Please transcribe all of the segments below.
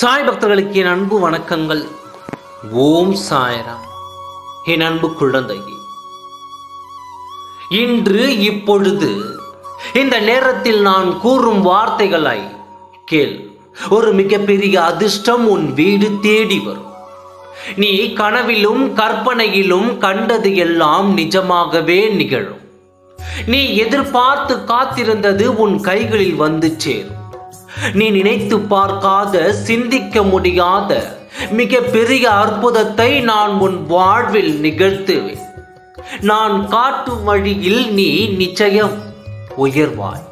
சாய் பக்தர்களுக்கு என் அன்பு வணக்கங்கள். ஓம் சாய்ராம். என் அன்பு குழந்தையே இன்று இப்பொழுது இந்த நேரத்தில் நான் கூறும் வார்த்தைகளாய் கேள். ஒரு மிகப்பெரிய அதிர்ஷ்டம் உன் வீடு தேடி வரும். நீ கனவிலும் கற்பனையிலும் கண்டது எல்லாம் நிஜமாகவே நிகழும். நீ எதிர்பார்த்து காத்திருந்தது உன் கைகளில் வந்து சேரும். நீ நினைத்து பார்க்காத சிந்திக்க முடியாத மிக பெரிய அற்புதத்தை நான் உன் வாழ்வில் நிகழ்த்துவேன். நான் காட்டும் வழியில் நீ நிச்சயம் உயர்வாய்.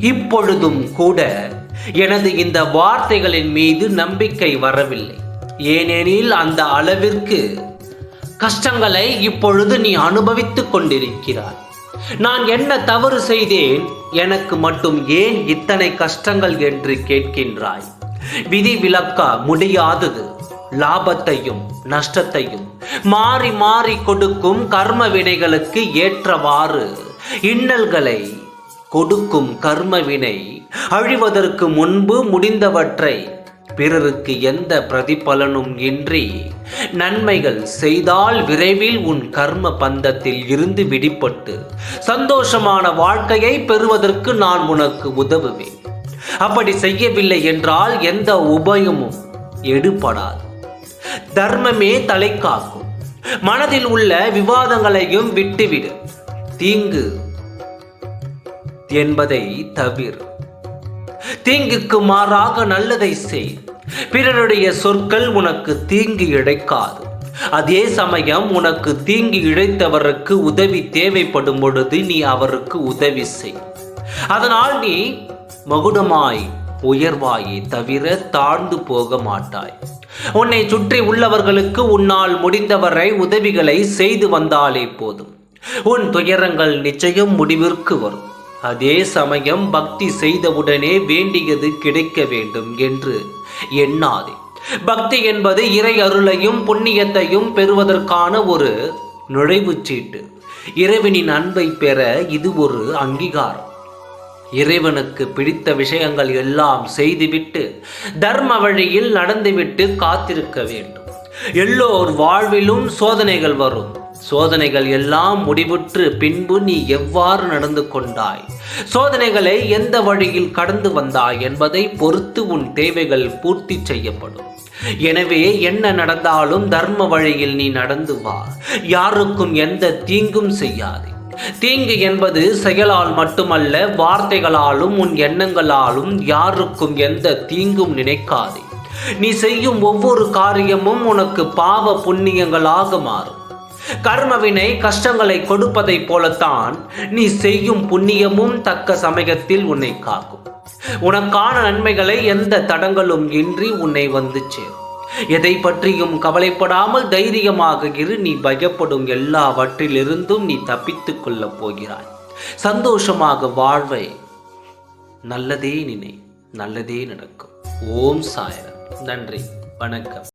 இப்பொழுதும் கூட எனது இந்த வார்த்தைகளின் மீது நம்பிக்கை வரவில்லை. ஏனெனில் அந்த அளவிற்கு கஷ்டங்களை இப்பொழுது நீ அனுபவித்துக் கொண்டிருக்கிறாய். நான் என்ன தவறு செய்தேன்? எனக்கு மட்டும் ஏன் இத்தனை கஷ்டங்கள் என்று கேட்கின்றாய்? விதி விலக்க முடியாதது. லாபத்தையும் நஷ்டத்தையும் மாறி மாறி கொடுக்கும் கர்ம வினைகளுக்கு ஏற்றவாறு. இன்னல்களை கொடுக்கும் கர்ம வினை அழிவதற்கு முன்பு முடிந்தவற்றை பிறருக்கு எந்த பிரதிபலனும் இன்றி நன்மைகள் செய்தால் விரைவில் உன் கர்ம பந்தத்தில் இருந்து விடுபட்டு சந்தோஷமான வாழ்க்கையை பெறுவதற்கு நான் உனக்கு உதவுவேன். அப்படி செய்யவில்லை என்றால் எந்த உபயமும் எடுபடாது. தர்மமே தலை காக்கும். மனதில் உள்ள விவாதங்களையும் விட்டுவிடு. தீங்கு என்பதை தவிர. தீங்குக்கு மாறாக நல்லதை செய். பிறருடைய சொற்கள் உனக்கு தீங்கு இழைக்காது. அதே சமயம் உனக்கு தீங்கு இழைத்தவருக்கு உதவி தேவைப்படும் பொழுது நீ அவருக்கு உதவி செய். அதனால் நீ மகுடமாய் உயர்வாயே தவிர தாழ்ந்து போக மாட்டாய். உன்னை சுற்றி உள்ளவர்களுக்கு உன்னால் முடிந்தவரை உதவிகளை செய்து வந்தாலே போதும். உன் துயரங்கள் நிச்சயம் முடிவிற்கு வரும். அதே சமயம் பக்தி செய்தவுடனே வேண்டியது கிடைக்க வேண்டும் என்று எண்ணாதே. பக்தி என்பது இறை அருளையும் புண்ணியத்தையும் பெறுவதற்கான ஒரு நுழைவுச்சீட்டு. இறைவனின் அன்பை பெற இது ஒரு அங்கீகாரம். இறைவனுக்கு பிடித்த விஷயங்கள் எல்லாம் செய்துவிட்டு தர்ம வழியில் நடந்துவிட்டு காத்திருக்க வேண்டும். எல்லோர் வாழ்விலும் சோதனைகள் வரும். சோதனைகள் எல்லாம் முடிவுற்று பின்பு நீ எவ்வாறு நடந்து கொண்டாய்? சோதனைகளை எந்த வழியில் கடந்து வந்தாய் என்பதை பொறுத்து உன் தேவைகள் பூர்த்தி செய்யப்படும். எனவே என்ன நடந்தாலும் தர்ம வழியில் நீ நடந்து வா. யாருக்கும் எந்த தீங்கும் செய்யாதே. தீங்கு என்பது செயலால் மட்டுமல்ல வார்த்தைகளாலும் உன் எண்ணங்களாலும் யாருக்கும் எந்த தீங்கும் நினைக்காதே. நீ செய்யும் ஒவ்வொரு காரியமும் உனக்கு பாவ புண்ணியங்களாக மாறும். கர்மவினை கஷ்டங்களை கொடுப்பதைப் போலத்தான் நீ செய்யும் புண்ணியமும் தக்க சமயத்தில் உன்னை காக்கும். உனக்கான நன்மைகளை எந்த தடங்களும் இன்றி உன்னை வந்து சேரும். எதை பற்றியும் கவலைப்படாமல் தைரியமாக இரு நீ பயப்படும் எல்லாவற்றிலிருந்தும் நீ தப்பித்துக் கொள்ளப் போகிறாய். சந்தோஷமாக வாழ்வை நல்லதே நினை நல்லதே நடக்கும். ஓம் சாயரம். நன்றி. வணக்கம்.